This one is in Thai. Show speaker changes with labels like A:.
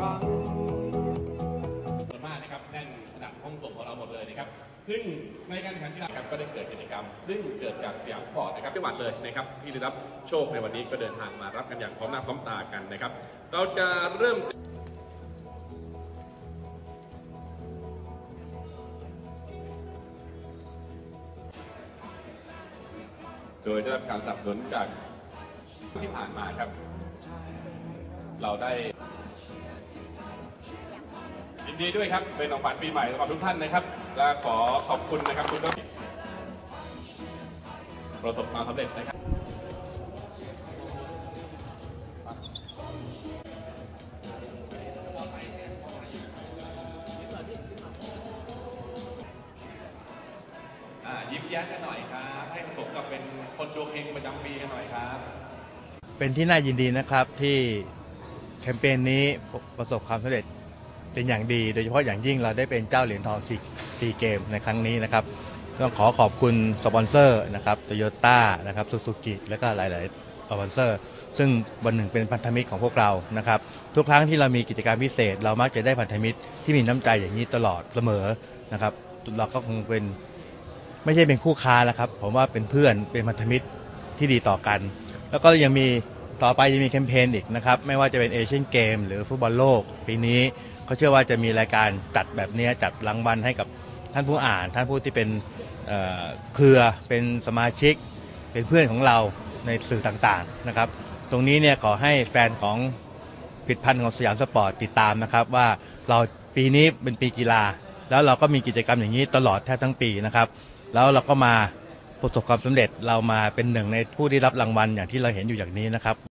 A: ครั้ง
B: ส่วนมากนะครับแน่นขนาดห้องส่งของเราหมดเลยนะครับ ซึ่งในการแข่งขันกีฬาครับก็ได้เกิดกิจกรรม ซึ่งเกิดจากสยามสปอร์ตนะครับจังหวัดเลยนะครับที่ได้รับโชคในวันนี้ก็เดินทางมารับกันอย่างพร้อมหน้าพร้อมตากันนะครับ เราจะเริ่มโดยได้รับการสนับสนุนจากที่ผ่านมาครับ เราได้ ดีด้วยครับ เป็นของขวัญปีใหม่สำหรับทุกท่านนะครับ และขอขอบคุณนะครับคุณก็ประสบความสำเร็จนะครับยิ้มแย้มกันหน่อยครับ ให้สมกับเป็นคนดวงเฮงประจำปีกันหน่อยครับ
C: เป็นที่น่ายินดีนะครับที่แคมเปญนี้ประสบความสำเร็จ เป็นอย่างดี โดยเฉพาะอย่างยิ่งเราได้เป็นเจ้าเหรียญทองซีเกมในครั้งนี้นะครับต้องขอขอบคุณสปอนเซอร์นะครับโตโยต้านะครับซูซูกิและก็หลาย ๆ สปอนเซอร์ ซึ่งวันหนึ่งเป็นพันธมิตรของพวกเรานะครับ ทุกครั้งที่เรามีกิจกรรมพิเศษ เรามักจะได้พันธมิตรที่มีน้ำใจอย่างนี้ตลอดเสมอนะครับ เราก็คงเป็นไม่ใช่เป็นคู่ค้าแล้วครับ ผมว่าเป็นเพื่อนเป็นพันธมิตรที่ดีต่อกัน แล้วก็ยังมี ต่อไปยังมีแคมเปญอีกนะครับ ไม่ว่าจะเป็นเอเชียนเกมหรือฟุตบอลโลก ปีนี้เขาเชื่อว่าจะมีรายการจัดแบบนี้จัดรางวัลให้กับท่านผู้อ่าน ท่านผู้ที่เป็นเครือเป็นสมาชิก เป็นเพื่อนของเราในสื่อต่างๆนะครับ ตรงนี้เนี่ยขอให้แฟนของผลิตภัณฑ์ของสยามสปอร์ตติดตามนะครับ ว่าเราปีนี้เป็นปีกีฬา แล้วเราก็มีกิจกรรมอย่างนี้ตลอดแทบทั้งปีนะครับ แล้วเราก็มาประสบความสำเร็จเรามาเป็นหนึ่งในผู้ที่รับรางวัลอย่างที่เราเห็นอยู่อย่างนี้นะครับ